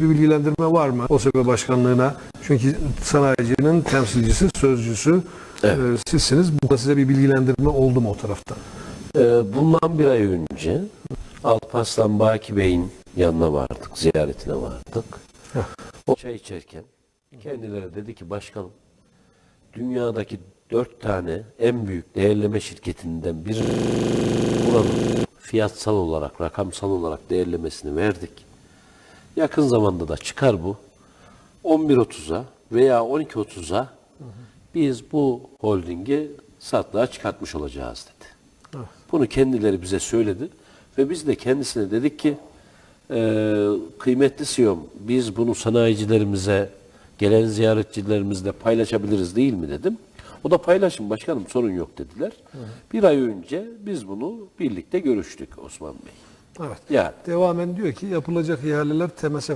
bir bilgilendirme var mı OSB başkanlığına? Çünkü sanayicinin temsilcisi, sözcüsü Evet. e, sizsiniz. Burada size bir bilgilendirme oldu mu o taraftan? Ee, bundan bir ay önce Alparslan Baki Bey'in yanına vardık, ziyaretine vardık. Heh. O çay içerken kendileri dedi ki başkanım dünyadaki dört tane en büyük değerleme şirketinden biri buranın fiyatsal olarak, rakamsal olarak değerlemesini verdik. Yakın zamanda da çıkar bu. 11.30'a veya 12.30'a biz bu holdingi satlığa çıkartmış olacağız dedi. Bunu kendileri bize söyledi ve biz de kendisine dedik ki "Ee, kıymetli CEO'm biz bunu sanayicilerimize gelen ziyaretçilerimizle paylaşabiliriz değil mi dedim. O da paylaşın başkanım sorun yok dediler. Bir ay önce biz bunu birlikte görüştük Osman Bey. Evet. Yani Devamen diyor ki yapılacak ihaleler TMSF